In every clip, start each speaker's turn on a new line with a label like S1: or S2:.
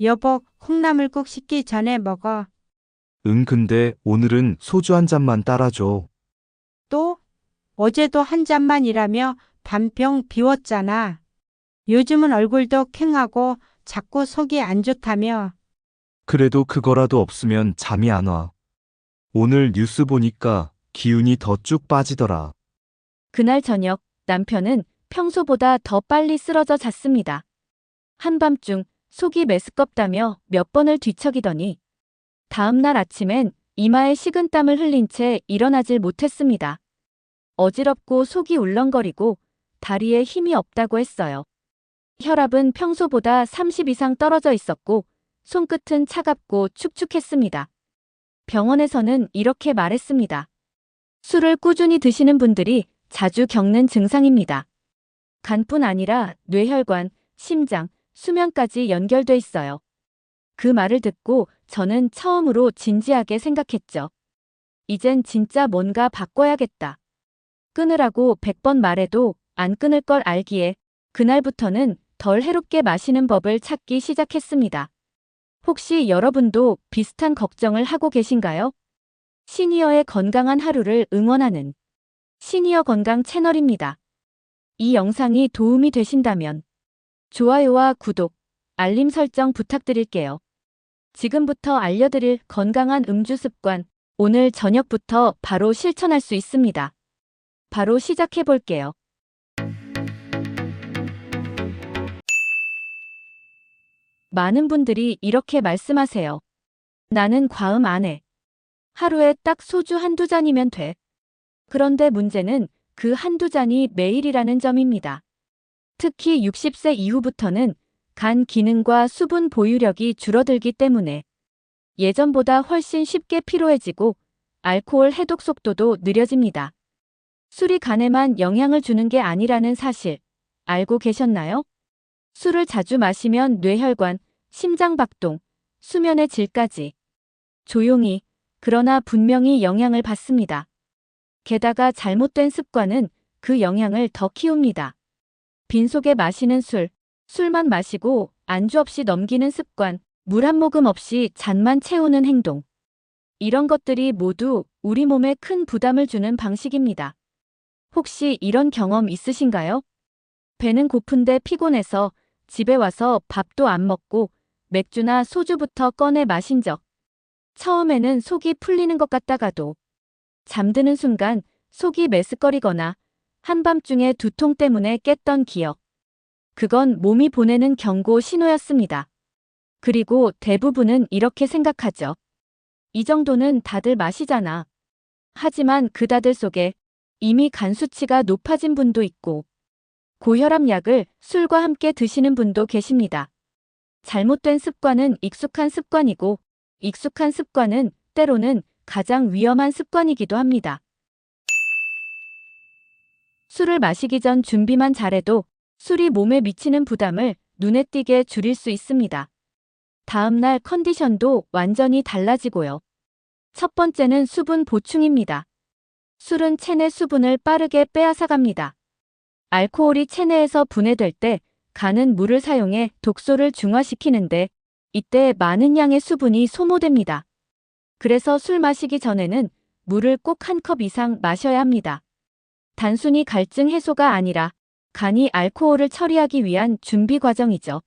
S1: 여보, 콩나물국 식기 전에 먹어.
S2: 응, 근데 오늘은 소주 한 잔만 따라줘.
S1: 또? 어제도 한 잔만이라며 반병 비웠잖아. 요즘은 얼굴도 캥하고 자꾸 속이 안 좋다며.
S2: 그래도 그거라도 없으면 잠이 안 와. 오늘 뉴스 보니까 기운이 더 쭉 빠지더라.
S3: 그날 저녁 남편은 평소보다 더 빨리 쓰러져 잤습니다. 한밤중 속이 메스껍다며 몇 번을 뒤척이더니 다음날 아침엔 이마에 식은땀을 흘린 채 일어나질 못했습니다. 어지럽고 속이 울렁거리고 다리에 힘이 없다고 했어요. 혈압은 평소보다 30 이상 떨어져 있었고 손끝은 차갑고 축축했습니다. 병원에서는 이렇게 말했습니다. 술을 꾸준히 드시는 분들이 자주 겪는 증상입니다. 간뿐 아니라 뇌혈관, 심장, 수면까지 연결돼 있어요. 그 말을 듣고 저는 처음으로 진지하게 생각했죠. 이젠 진짜 뭔가 바꿔야겠다. 끊으라고 100번 말해도 안 끊을 걸 알기에 그날부터는 덜 해롭게 마시는 법을 찾기 시작했습니다. 혹시 여러분도 비슷한 걱정을 하고 계신가요? 시니어의 건강한 하루를 응원하는 시니어 건강 채널입니다. 이 영상이 도움이 되신다면 좋아요와 구독, 알림 설정 부탁드릴게요. 지금부터 알려드릴 건강한 음주 습관, 오늘 저녁부터 바로 실천할 수 있습니다. 바로 시작해 볼게요. 많은 분들이 이렇게 말씀하세요. 나는 과음 안 해. 하루에 딱 소주 한두 잔이면 돼. 그런데 문제는 그 한두 잔이 매일이라는 점입니다. 특히 60세 이후부터는 간 기능과 수분 보유력이 줄어들기 때문에 예전보다 훨씬 쉽게 피로해지고 알코올 해독 속도도 느려집니다. 술이 간에만 영향을 주는 게 아니라는 사실 알고 계셨나요? 술을 자주 마시면 뇌혈관, 심장박동, 수면의 질까지 조용히 그러나 분명히 영향을 받습니다. 게다가 잘못된 습관은 그 영향을 더 키웁니다. 빈속에 마시는 술, 술만 마시고 안주 없이 넘기는 습관, 물 한 모금 없이 잔만 채우는 행동. 이런 것들이 모두 우리 몸에 큰 부담을 주는 방식입니다. 혹시 이런 경험 있으신가요? 배는 고픈데 피곤해서 집에 와서 밥도 안 먹고 맥주나 소주부터 꺼내 마신 적. 처음에는 속이 풀리는 것 같다가도 잠드는 순간 속이 메스꺼리거나 한밤중에 두통 때문에 깼던 기억. 그건 몸이 보내는 경고 신호였습니다. 그리고 대부분은 이렇게 생각하죠. 이 정도는 다들 마시잖아. 하지만 그 다들 속에 이미 간 수치가 높아진 분도 있고 고혈압 약을 술과 함께 드시는 분도 계십니다. 잘못된 습관은 익숙한 습관이고 익숙한 습관은 때로는 가장 위험한 습관이기도 합니다. 술을 마시기 전 준비만 잘해도 술이 몸에 미치는 부담을 눈에 띄게 줄일 수 있습니다. 다음날 컨디션도 완전히 달라지고요. 첫 번째는 수분 보충입니다. 술은 체내 수분을 빠르게 빼앗아갑니다. 알코올이 체내에서 분해될 때 간은 물을 사용해 독소를 중화시키는데 이때 많은 양의 수분이 소모됩니다. 그래서 술 마시기 전에는 물을 꼭 한 컵 이상 마셔야 합니다. 단순히 갈증 해소가 아니라 간이 알코올을 처리하기 위한 준비 과정이죠.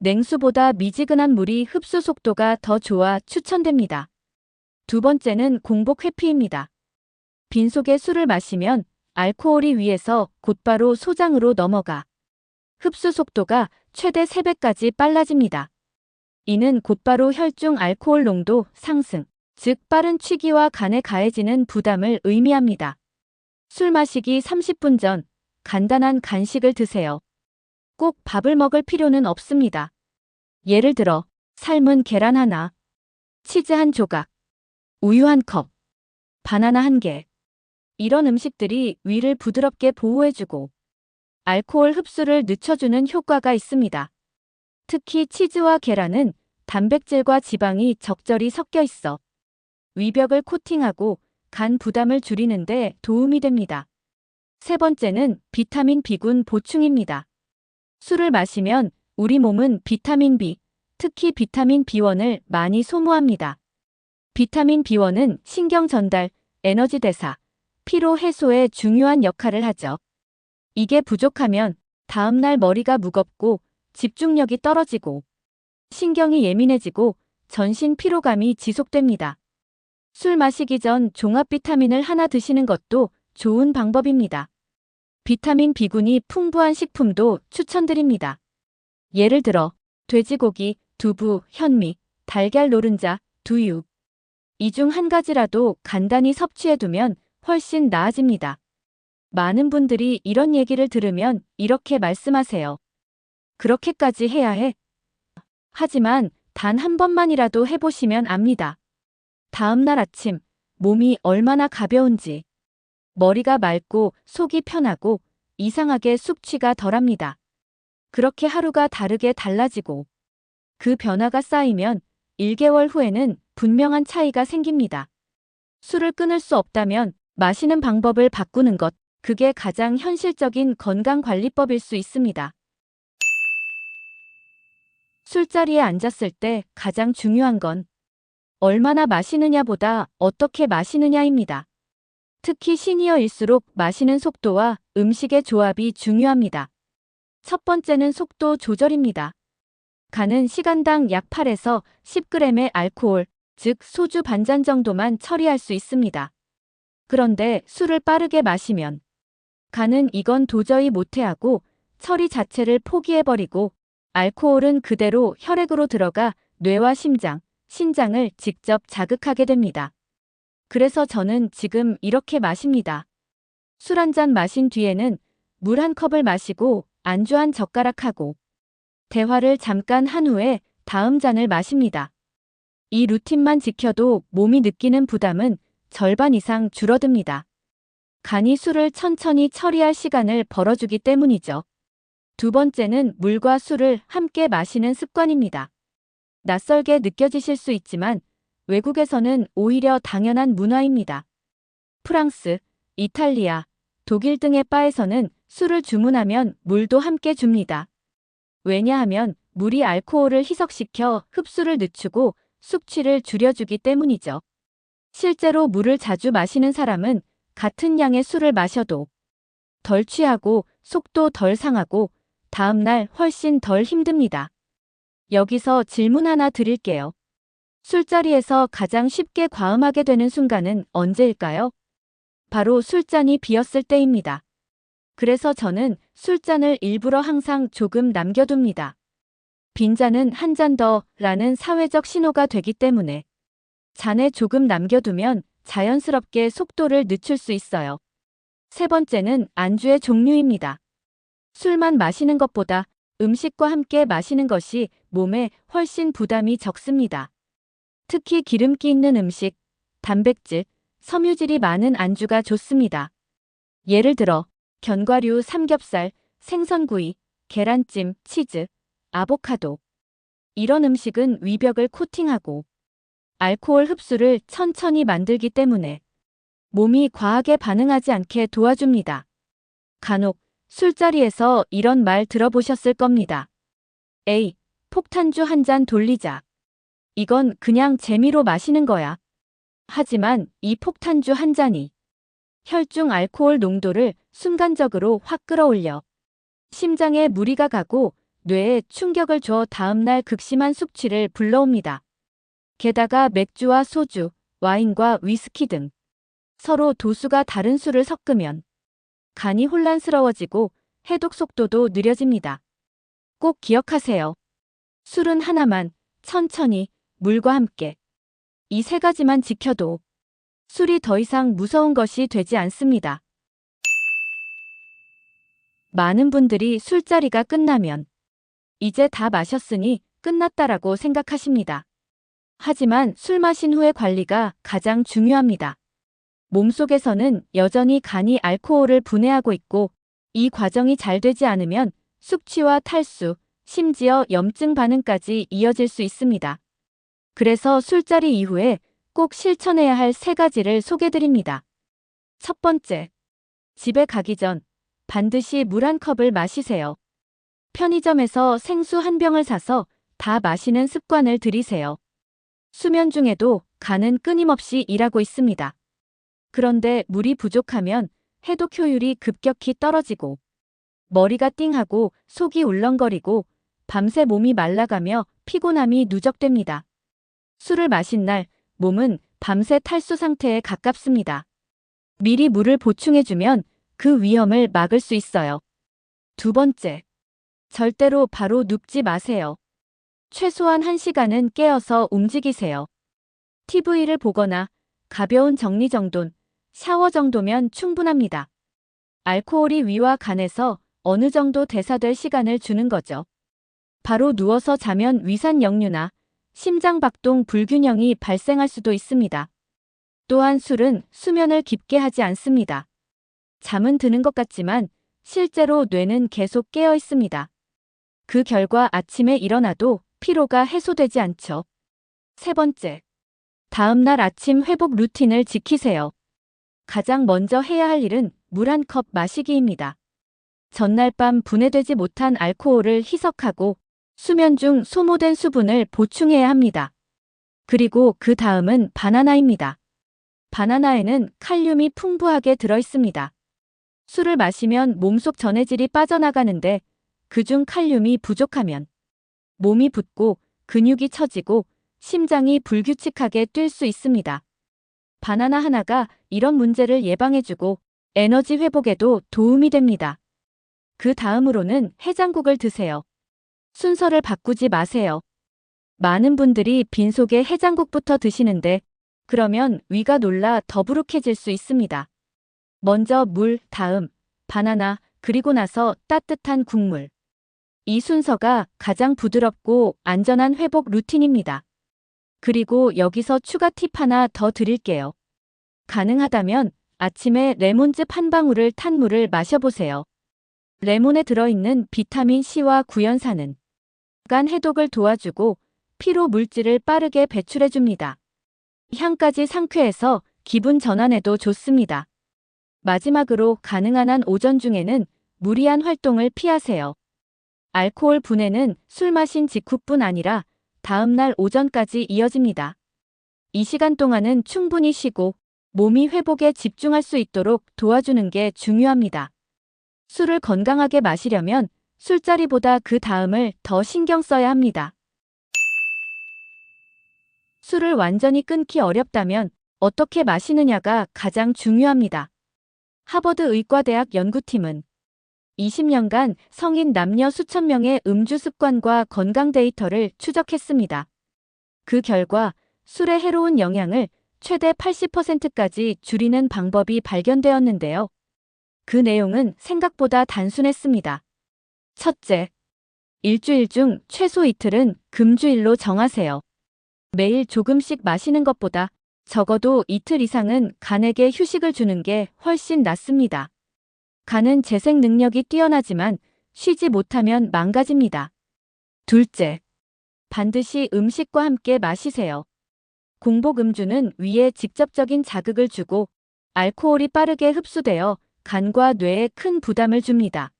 S3: 냉수보다 미지근한 물이 흡수 속도가 더 좋아 추천됩니다. 두 번째는 공복 회피입니다. 빈속에 술을 마시면 알코올이 위에서 곧바로 소장으로 넘어가 흡수 속도가 최대 3배까지 빨라집니다. 이는 곧바로 혈중 알코올 농도 상승, 즉 빠른 취기와 간에 가해지는 부담을 의미합니다. 술 마시기 30분 전 간단한 간식을 드세요. 꼭 밥을 먹을 필요는 없습니다. 예를 들어 삶은 계란 하나, 치즈 한 조각, 우유 한 컵, 바나나 한 개. 이런 음식들이 위를 부드럽게 보호해주고 알코올 흡수를 늦춰주는 효과가 있습니다. 특히 치즈와 계란은 단백질과 지방이 적절히 섞여 있어 위벽을 코팅하고 간 부담을 줄이는데 도움이 됩니다. 세 번째는 비타민 B군 보충입니다. 술을 마시면 우리 몸은 비타민 B, 특히 비타민 B1을 많이 소모합니다. 비타민 B1은 신경 전달, 에너지 대사, 피로 해소에 중요한 역할을 하죠. 이게 부족하면 다음날 머리가 무겁고 집중력이 떨어지고 신경이 예민해지고 전신 피로감이 지속됩니다. 술 마시기 전 종합 비타민을 하나 드시는 것도 좋은 방법입니다. 비타민 B군이 풍부한 식품도 추천드립니다. 예를 들어 돼지고기, 두부, 현미, 달걀 노른자, 두유. 이 중 한 가지라도 간단히 섭취해두면 훨씬 나아집니다. 많은 분들이 이런 얘기를 들으면 이렇게 말씀하세요. 그렇게까지 해야 해? 하지만 단 한 번만이라도 해보시면 압니다. 다음 날 아침, 몸이 얼마나 가벼운지, 머리가 맑고 속이 편하고 이상하게 숙취가 덜합니다. 그렇게 하루가 다르게 달라지고 그 변화가 쌓이면 1개월 후에는 분명한 차이가 생깁니다. 술을 끊을 수 없다면 마시는 방법을 바꾸는 것, 그게 가장 현실적인 건강관리법일 수 있습니다. 술자리에 앉았을 때 가장 중요한 건 얼마나 마시느냐보다 어떻게 마시느냐입니다. 특히 시니어일수록 마시는 속도와 음식의 조합이 중요합니다. 첫 번째는 속도 조절입니다. 간은 시간당 약 8에서 10g의 알코올, 즉 소주 반잔 정도만 처리할 수 있습니다. 그런데 술을 빠르게 마시면 간은 이건 도저히 못해하고 처리 자체를 포기해버리고 알코올은 그대로 혈액으로 들어가 뇌와 심장, 신장을 직접 자극하게 됩니다. 그래서 저는 지금 이렇게 마십니다. 술 한 잔 마신 뒤에는 물 한 컵을 마시고 안주 한 젓가락 하고 대화를 잠깐 한 후에 다음 잔을 마십니다. 이 루틴만 지켜도 몸이 느끼는 부담은 절반 이상 줄어듭니다. 간이 술을 천천히 처리할 시간을 벌어주기 때문이죠. 두 번째는 물과 술을 함께 마시는 습관입니다. 낯설게 느껴지실 수 있지만 외국에서는 오히려 당연한 문화입니다. 프랑스, 이탈리아, 독일 등의 바에서는 술을 주문하면 물도 함께 줍니다. 왜냐하면 물이 알코올을 희석시켜 흡수를 늦추고 숙취를 줄여주기 때문이죠. 실제로 물을 자주 마시는 사람은 같은 양의 술을 마셔도 덜 취하고 속도 덜 상하고 다음날 훨씬 덜 힘듭니다. 여기서 질문 하나 드릴게요. 술자리에서 가장 쉽게 과음하게 되는 순간은 언제일까요? 바로 술잔이 비었을 때입니다. 그래서 저는 술잔을 일부러 항상 조금 남겨둡니다. 빈잔은 한 잔 더 라는 사회적 신호가 되기 때문에 잔에 조금 남겨두면 자연스럽게 속도를 늦출 수 있어요. 세 번째는 안주의 종류입니다. 술만 마시는 것보다 음식과 함께 마시는 것이 몸에 훨씬 부담이 적습니다. 특히 기름기 있는 음식, 단백질, 섬유질이 많은 안주가 좋습니다. 예를 들어 견과류, 삼겹살, 생선구이, 계란찜, 치즈, 아보카도. 이런 음식은 위벽을 코팅하고 알코올 흡수를 천천히 만들기 때문에 몸이 과하게 반응하지 않게 도와줍니다. 간혹 술자리에서 이런 말 들어보셨을 겁니다. 에이, 폭탄주 한 잔 돌리자. 이건 그냥 재미로 마시는 거야. 하지만 이 폭탄주 한 잔이 혈중 알코올 농도를 순간적으로 확 끌어올려 심장에 무리가 가고 뇌에 충격을 줘 다음날 극심한 숙취를 불러옵니다. 게다가 맥주와 소주, 와인과 위스키 등 서로 도수가 다른 술을 섞으면 간이 혼란스러워지고 해독 속도도 느려집니다. 꼭 기억하세요. 술은 하나만 천천히 물과 함께 이 세 가지만 지켜도 술이 더 이상 무서운 것이 되지 않습니다. 많은 분들이 술자리가 끝나면 이제 다 마셨으니 끝났다라고 생각하십니다. 하지만 술 마신 후의 관리가 가장 중요합니다. 몸속에서는 여전히 간이 알코올을 분해하고 있고 이 과정이 잘 되지 않으면 숙취와 탈수, 심지어 염증 반응까지 이어질 수 있습니다. 그래서 술자리 이후에 꼭 실천해야 할 세 가지를 소개드립니다. 첫 번째, 집에 가기 전 반드시 물 한 컵을 마시세요. 편의점에서 생수 한 병을 사서 다 마시는 습관을 들이세요. 수면 중에도 간은 끊임없이 일하고 있습니다. 그런데 물이 부족하면 해독 효율이 급격히 떨어지고 머리가 띵하고 속이 울렁거리고 밤새 몸이 말라가며 피곤함이 누적됩니다. 술을 마신 날 몸은 밤새 탈수 상태에 가깝습니다. 미리 물을 보충해주면 그 위험을 막을 수 있어요. 두 번째, 절대로 바로 눕지 마세요. 최소한 1시간은 깨어서 움직이세요. TV를 보거나 가벼운 정리정돈, 샤워 정도면 충분합니다. 알코올이 위와 간에서 어느 정도 대사될 시간을 주는 거죠. 바로 누워서 자면 위산 역류나 심장박동 불균형이 발생할 수도 있습니다. 또한 술은 수면을 깊게 하지 않습니다. 잠은 드는 것 같지만 실제로 뇌는 계속 깨어 있습니다. 그 결과 아침에 일어나도 피로가 해소되지 않죠. 세 번째. 다음날 아침 회복 루틴을 지키세요. 가장 먼저 해야 할 일은 물 한 컵 마시기입니다. 전날 밤 분해되지 못한 알코올을 희석하고 수면 중 소모된 수분을 보충해야 합니다. 그리고 그 다음은 바나나입니다. 바나나에는 칼륨이 풍부하게 들어 있습니다. 술을 마시면 몸속 전해질이 빠져나가는데 그중 칼륨이 부족하면 몸이 붓고 근육이 처지고 심장이 불규칙하게 뛸 수 있습니다. 바나나 하나가 이런 문제를 예방해주고 에너지 회복에도 도움이 됩니다. 그 다음으로는 해장국을 드세요. 순서를 바꾸지 마세요. 많은 분들이 빈속에 해장국부터 드시는데 그러면 위가 놀라 더부룩해질 수 있습니다. 먼저 물, 다음 바나나, 그리고 나서 따뜻한 국물. 이 순서가 가장 부드럽고 안전한 회복 루틴입니다. 그리고 여기서 추가 팁 하나 더 드릴게요. 가능하다면 아침에 레몬즙 한 방울을 탄 물을 마셔보세요. 레몬에 들어있는 비타민 C와 구연산은 간 해독을 도와주고 피로 물질을 빠르게 배출해줍니다. 향까지 상쾌해서 기분 전환에도 좋습니다. 마지막으로 가능한 한 오전 중에는 무리한 활동을 피하세요. 알코올 분해는 술 마신 직후뿐 아니라 다음 날 오전까지 이어집니다. 이 시간 동안은 충분히 쉬고 몸이 회복에 집중할 수 있도록 도와주는 게 중요합니다. 술을 건강하게 마시려면 술자리보다 그 다음을 더 신경 써야 합니다. 술을 완전히 끊기 어렵다면 어떻게 마시느냐가 가장 중요합니다. 하버드 의과대학 연구팀은 20년간 성인 남녀 수천 명의 음주 습관과 건강 데이터를 추적했습니다. 그 결과 술의 해로운 영향을 최대 80%까지 줄이는 방법이 발견되었는데요. 그 내용은 생각보다 단순했습니다. 첫째, 일주일 중 최소 이틀은 금주일로 정하세요. 매일 조금씩 마시는 것보다 적어도 이틀 이상은 간에게 휴식을 주는 게 훨씬 낫습니다. 간은 재생 능력이 뛰어나지만 쉬지 못하면 망가집니다. 둘째, 반드시 음식과 함께 마시세요. 공복 음주는 위에 직접적인 자극을 주고 알코올이 빠르게 흡수되어 간과 뇌에 큰 부담을 줍니다.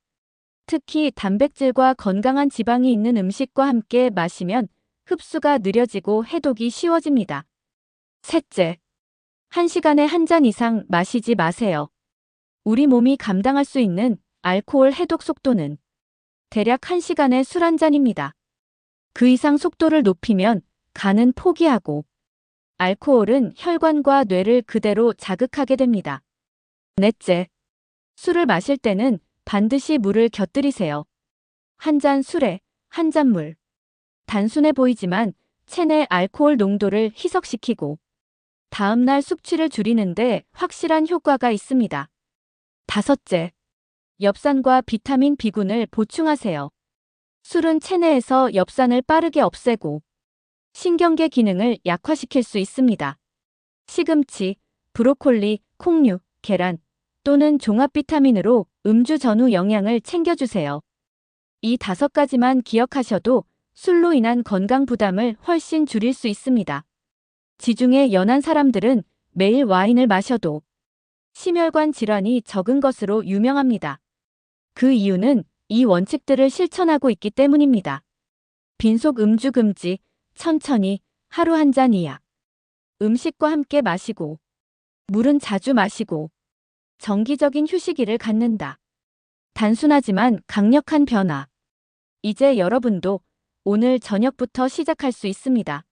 S3: 특히 단백질과 건강한 지방이 있는 음식과 함께 마시면 흡수가 느려지고 해독이 쉬워집니다. 셋째, 한 시간에 한 잔 이상 마시지 마세요. 우리 몸이 감당할 수 있는 알코올 해독 속도는 대략 1시간에 술 한 잔입니다. 그 이상 속도를 높이면 간은 포기하고 알코올은 혈관과 뇌를 그대로 자극하게 됩니다. 넷째, 술을 마실 때는 반드시 물을 곁들이세요. 한 잔 술에 한 잔 물. 단순해 보이지만 체내 알코올 농도를 희석시키고 다음날 숙취를 줄이는데 확실한 효과가 있습니다. 다섯째, 엽산과 비타민 B군을 보충하세요. 술은 체내에서 엽산을 빠르게 없애고 신경계 기능을 약화시킬 수 있습니다. 시금치, 브로콜리, 콩류, 계란 또는 종합 비타민으로 음주 전후 영양을 챙겨주세요. 이 다섯 가지만 기억하셔도 술로 인한 건강 부담을 훨씬 줄일 수 있습니다. 지중해 연한 사람들은 매일 와인을 마셔도 심혈관 질환이 적은 것으로 유명합니다. 그 이유는 이 원칙들을 실천하고 있기 때문입니다. 빈속 음주 금지, 천천히 하루 한 잔 이야. 음식과 함께 마시고, 물은 자주 마시고, 정기적인 휴식일을 갖는다. 단순하지만 강력한 변화. 이제 여러분도 오늘 저녁부터 시작할 수 있습니다.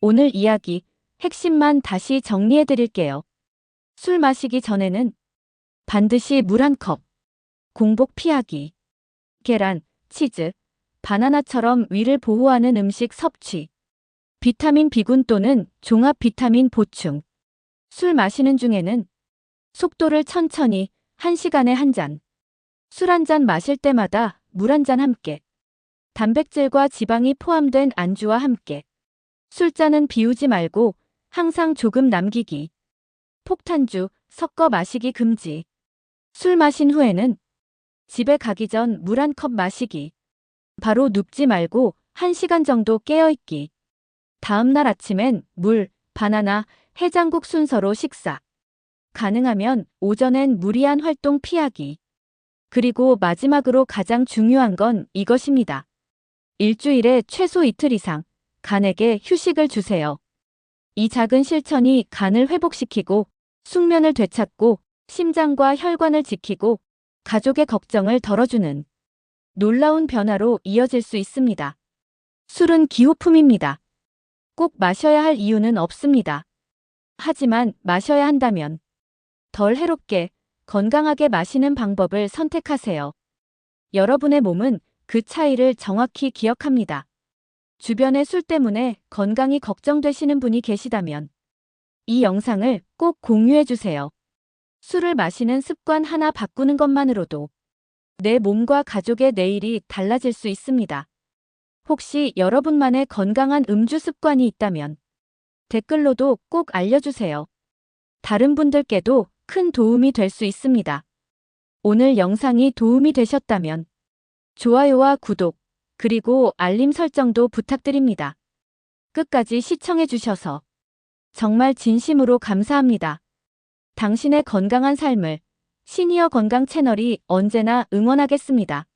S3: 오늘 이야기 핵심만 다시 정리해 드릴게요. 술 마시기 전에는 반드시 물 한 컵, 공복 피하기, 계란, 치즈, 바나나처럼 위를 보호하는 음식 섭취, 비타민 B군 또는 종합 비타민 보충, 술 마시는 중에는 속도를 천천히 1시간에 한 잔, 술 한 잔 마실 때마다 물 한 잔 함께, 단백질과 지방이 포함된 안주와 함께, 술잔은 비우지 말고 항상 조금 남기기, 폭탄주 섞어 마시기 금지, 술 마신 후에는 집에 가기 전 물 한 컵 마시기, 바로 눕지 말고 1시간 정도 깨어있기, 다음 날 아침엔 물, 바나나, 해장국 순서로 식사. 가능하면 오전엔 무리한 활동 피하기. 그리고 마지막으로 가장 중요한 건 이것입니다. 일주일에 최소 이틀 이상 간에게 휴식을 주세요. 이 작은 실천이 간을 회복시키고 숙면을 되찾고 심장과 혈관을 지키고 가족의 걱정을 덜어주는 놀라운 변화로 이어질 수 있습니다. 술은 기호품입니다. 꼭 마셔야 할 이유는 없습니다. 하지만 마셔야 한다면 덜 해롭게 건강하게 마시는 방법을 선택하세요. 여러분의 몸은 그 차이를 정확히 기억합니다. 주변의 술 때문에 건강이 걱정되시는 분이 계시다면 이 영상을 꼭 공유해 주세요. 술을 마시는 습관 하나 바꾸는 것만으로도 내 몸과 가족의 내일이 달라질 수 있습니다. 혹시 여러분만의 건강한 음주 습관이 있다면 댓글로도 꼭 알려주세요. 다른 분들께도 큰 도움이 될 수 있습니다. 오늘 영상이 도움이 되셨다면 좋아요와 구독, 그리고 알림 설정도 부탁드립니다. 끝까지 시청해주셔서 정말 진심으로 감사합니다. 당신의 건강한 삶을 시니어 건강 채널이 언제나 응원하겠습니다.